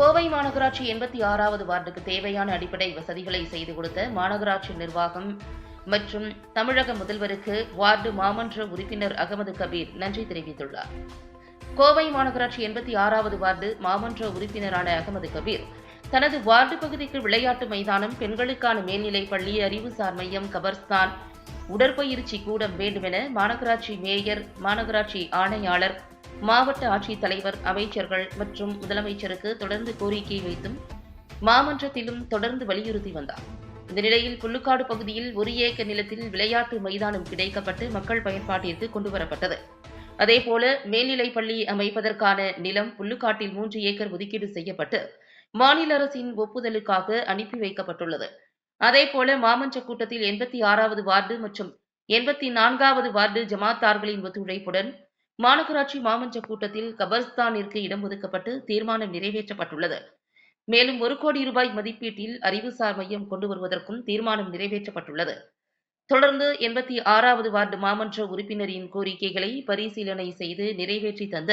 கோவை மாநகராட்சி எண்பத்தி ஆறாவது வார்டுக்கு தேவையான அடிப்படை வசதிகளை செய்து கொடுத்த மாநகராட்சி நிர்வாகம் மற்றும் தமிழக முதல்வருக்கு வார்டு மாமன்ற உறுப்பினர் அகமது கபீர் நன்றி தெரிவித்துள்ளார். கோவை மாநகராட்சி எண்பத்தி ஆறாவது வார்டு மாமன்ற உறுப்பினரான அகமது கபீர் தனது வார்டு பகுதிக்கு விளையாட்டு மைதானம் பெண்களுக்கான மேல்நிலைப் பள்ளி அறிவுசார் மையம் கபர்ஸ்தான் உடற்பயிற்சி கூடம் வேண்டுமென மாநகராட்சி மேயர் மாநகராட்சி ஆணையாளர் மாவட்ட ஆட்சித்தலைவர் அமைச்சர்கள் மற்றும் முதலமைச்சருக்கு தொடர்ந்து கோரிக்கை வைத்தும் மாமன்றத்திலும் தொடர்ந்து வலியுறுத்தி வந்தார். இந்த நிலையில் புல்லுக்காடு பகுதியில் ஒரு ஏக்கர் நிலத்தில் விளையாட்டு மைதானம் கிடைக்கப்பட்டு மக்கள் பயன்பாட்டிற்கு கொண்டுவரப்பட்டது. அதேபோல மேல்நிலைப் பள்ளி அமைப்பதற்கான நிலம் புல்லுக்காட்டில் மூன்று ஏக்கர் ஒதுக்கீடு செய்யப்பட்டு மாநில அரசின் ஒப்புதலுக்காக அனுப்பி வைக்கப்பட்டுள்ளது. அதேபோல மாமன்ற கூட்டத்தில் எண்பத்தி ஆறாவது வார்டு மற்றும் எண்பத்தி நான்காவது வார்டு ஜமாத்தார்களின் ஒத்துழைப்புடன் மாநகராட்சி மாமன்ற கூட்டத்தில் கபர்ஸ்தானிற்கு இடம் ஒதுக்கப்பட்டு தீர்மானம் நிறைவேற்றப்பட்டுள்ளது. மேலும் ஒரு கோடி ரூபாய் மதிப்பீட்டில் அறிவுசார் மையம் கொண்டு வருவதற்கும் தீர்மானம் நிறைவேற்றப்பட்டுள்ளது. தொடர்ந்து எண்பத்தி ஆறாவது வார்டு மாமன்ற உறுப்பினரின் கோரிக்கைகளை பரிசீலனை செய்து நிறைவேற்றி தந்த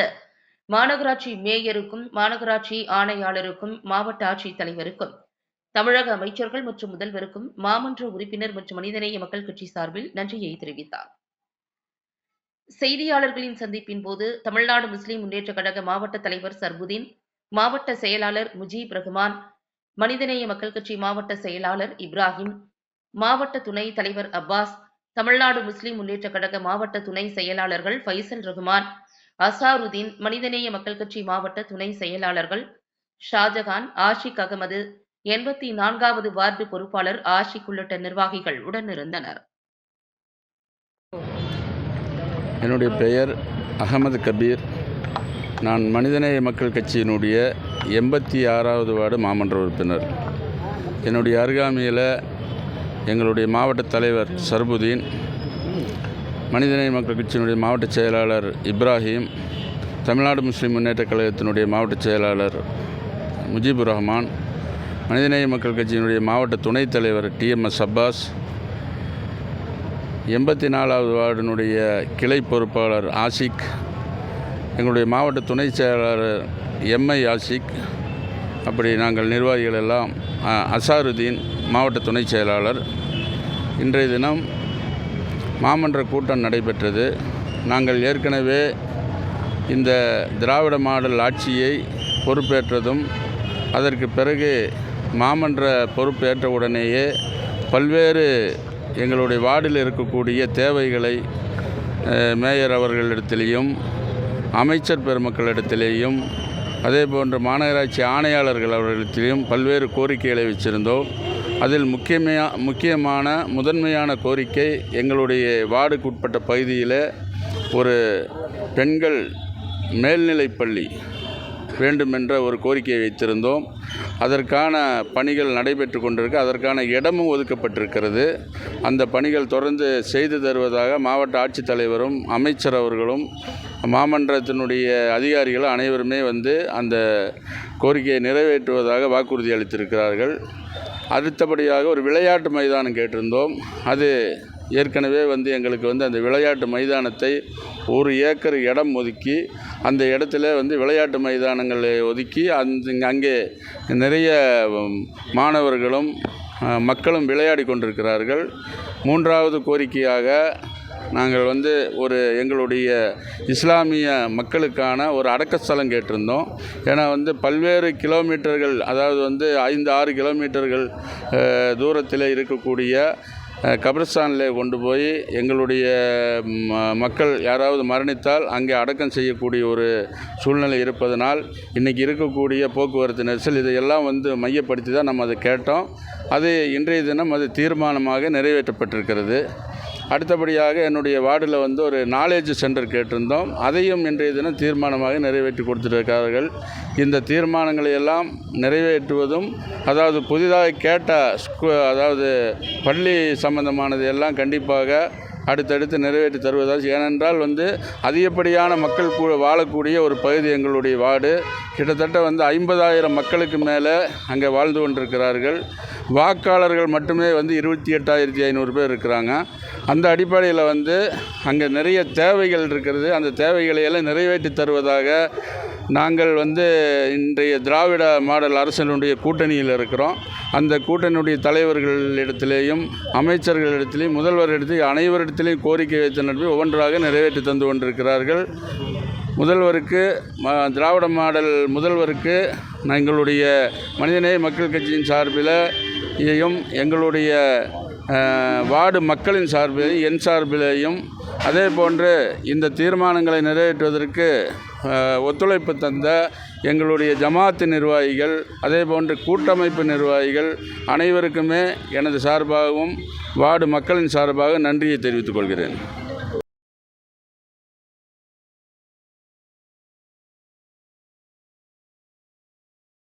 மாநகராட்சி மேயருக்கும் மாநகராட்சி ஆணையாளருக்கும் மாவட்ட ஆட்சித் தலைவருக்கும் தமிழக அமைச்சர்கள் மற்றும் முதல்வருக்கும் மாமன்ற உறுப்பினர் மற்றும் மனிதநேய மக்கள் கட்சி சார்பில் நன்றியை தெரிவித்தார். செய்தியாளர்களின் சந்திப்பின் போது தமிழ்நாடு முஸ்லிம் முன்னேற்ற கழக மாவட்ட தலைவர் சர்புதீன் மாவட்ட செயலாளர் முஜீப் ரஹ்மான் மனிதநேய மக்கள் கட்சி மாவட்ட செயலாளர் இப்ராஹிம் மாவட்ட துணை தலைவர் அப்பாஸ் தமிழ்நாடு முஸ்லிம் முன்னேற்ற கழக மாவட்ட துணை செயலாளர்கள் ஃபைசல் ரஹ்மான் அசாருதீன் மனிதநேய மக்கள் கட்சி மாவட்ட துணை செயலாளர்கள் ஷாஜகான் ஆஷிக் அகமது எண்பத்தி நான்காவது வார்டு பொறுப்பாளர் ஆஷிக் உள்ளிட்ட நிர்வாகிகள் உடனிருந்தனர். என்னுடைய பெயர் அகமது கபீர். நான் மனிதநேய மக்கள் கட்சியினுடைய எண்பத்தி ஆறாவது வார்டு மாமன்ற உறுப்பினர். என்னுடைய அருகாமையில் எங்களுடைய மாவட்ட தலைவர் சர்புதீன் மனிதநேய மக்கள் கட்சியினுடைய மாவட்ட செயலாளர் இப்ராஹிம் தமிழ்நாடு முஸ்லீம் முன்னேற்றக் கழகத்தினுடைய மாவட்ட செயலாளர் முஜிபுர் ரஹ்மான் மனிதநேய மக்கள் கட்சியினுடைய மாவட்ட துணைத் தலைவர் டிஎம்எஸ் அப்பாஸ் எண்பத்தி நாலாவது வார்டினுடைய கிளை பொறுப்பாளர் ஆஷிக் எங்களுடைய மாவட்ட துணை செயலாளர் எம்ஐ ஆஷிக் அப்படி நாங்கள் நிர்வாகிகள் எல்லாம் அ, அசாருதீன் மாவட்ட துணை செயலாளர். இன்றைய தினம் மாமன்ற கூட்டம் நடைபெற்றது. நாங்கள் ஏற்கனவே இந்த திராவிட மாடல் ஆட்சியை பொறுப்பேற்றதும் அதற்கு பிறகு மாமன்ற பொறுப்பேற்ற உடனேயே பல்வேறு எங்களுடைய வார்டில் இருக்கக்கூடிய தேவைகளை மேயர் அவர்களிடத்திலேயும் அமைச்சர் பெருமக்களிடத்திலேயும் அதே போன்று மாநகராட்சி ஆணையாளர்கள் அவர்களிடத்திலையும் பல்வேறு கோரிக்கைகளை வச்சுருந்தோம். அதில் முக்கியமையா முக்கியமான முதன்மையான கோரிக்கை எங்களுடைய வார்டுக்குட்பட்ட பகுதியில் ஒரு பெண்கள் மேல்நிலைப்பள்ளி வேண்டுமென்ற ஒரு கோரிக்கையை வைத்திருந்தோம். அதற்கான பணிகள் நடைபெற்று கொண்டிருக்கு. அதற்கான இடமும் ஒதுக்கப்பட்டிருக்கிறது. அந்த பணிகள் தொடர்ந்து செய்து தருவதாக மாவட்ட ஆட்சித்தலைவரும் அமைச்சர் அவர்களும் மாமன்றத்தினுடைய அதிகாரிகளும் அனைவருமே வந்து அந்த கோரிக்கையை நிறைவேற்றுவதாக வாக்குறுதி அளித்திருக்கிறார்கள். அடுத்தபடியாக ஒரு விளையாட்டு மைதானம் கேட்டிருந்தோம். அது ஏற்கனவே வந்து எங்களுக்கு வந்து அந்த விளையாட்டு மைதானத்தை ஒரு ஏக்கர் இடம் ஒதுக்கி அந்த இடத்துல வந்து விளையாட்டு மைதானங்களை ஒதுக்கி அந்த அங்கே நிறைய மாணவர்களும் மக்களும் விளையாடி கொண்டிருக்கிறார்கள். மூன்றாவது கோரிக்கையாக நாங்கள் வந்து ஒரு எங்களுடைய இஸ்லாமிய மக்களுக்கான ஒரு அடக்கஸ்தலம் கேட்டிருந்தோம். ஏன்னா வந்து பல்வேறு கிலோமீட்டர்கள் அதாவது வந்து ஐந்து ஆறு கிலோமீட்டர்கள் தூரத்தில் இருக்கக்கூடிய கபிரஸ்தானில் கொண்டு போய் எங்களுடைய ம- மக்கள் யாராவது மரணித்தால் அங்கே அடக்கம் செய்யக்கூடிய ஒரு சூழ்நிலை இருப்பதனால் இன்றைக்கி இருக்கக்கூடிய போக்குவரத்து நெரிசல் இதையெல்லாம் வந்து மையப்படுத்தி தான் நம்ம அதை கேட்டோம். அது இன்றைய தினம் அது தீர்மானமாக நிறைவேற்றப்பட்டிருக்கிறது. அடுத்தபடியாக என்னுடைய வார்டில் வந்து ஒரு நாலேஜ் சென்டர் கேட்டிருந்தோம். அதையும் இன்றைய தினம் தீர்மானமாக நிறைவேற்றி கொடுத்துருக்கிறார்கள். இந்த தீர்மானங்களை எல்லாம் நிறைவேற்றுவதும் அதாவது புதிதாக கேட்ட ஸ்கூ அதாவது பள்ளி சம்பந்தமானது எல்லாம் கண்டிப்பாக அடுத்தடுத்து நிறைவேற்றி தருவதால் ஏனென்றால் வந்து அதிகப்படியான மக்கள் கூட வாழக்கூடிய ஒரு பகுதி எங்களுடைய வார்டு. கிட்டத்தட்ட வந்து ஐம்பதாயிரம் மக்களுக்கு மேலே அங்கே வாழ்ந்து கொண்டிருக்கிறார்கள். வாக்காளர்கள் மட்டுமே வந்து இருபத்தி எட்டாயிரத்தி ஐநூறு பேர் இருக்கிறாங்க. அந்த அடிப்படையில் வந்து அங்கே நிறைய தேவைகள் இருக்கிறது. அந்த தேவைகளை எல்லாம் நிறைவேற்றி தருவதாக நாங்கள் வந்து இன்றைய திராவிட மாடல் அரசனுடைய கூட்டணியில் இருக்கிறோம். அந்த கூட்டணியுடைய தலைவர்களிடத்திலேயும் அமைச்சர்களிடத்திலேயும் முதல்வரிடத்திலேயும் அனைவரிடத்திலேயும் கோரிக்கை வைத்த நடுவே ஒவ்வொன்றாக நிறைவேற்றி தந்து கொண்டிருக்கிறார்கள். முதல்வருக்கு திராவிட மாடல் முதல்வருக்கு எங்களுடைய மனிதநேய மக்கள் கட்சியின் சார்பில் இதையும் எங்களுடைய வார்டு மக்களின் சார்பில் என் சார்பிலேயும் அதே போன்று இந்த தீர்மானங்களை நிறைவேற்றுவதற்கு ஒத்துழைப்பு தந்த எங்களுடைய ஜமாத்து நிர்வாகிகள் அதே போன்று கூட்டமைப்பு நிர்வாகிகள் அனைவருக்குமே எனது சார்பாகவும் வார்டு மக்களின் சார்பாக நன்றியை தெரிவித்துக் கொள்கிறேன்.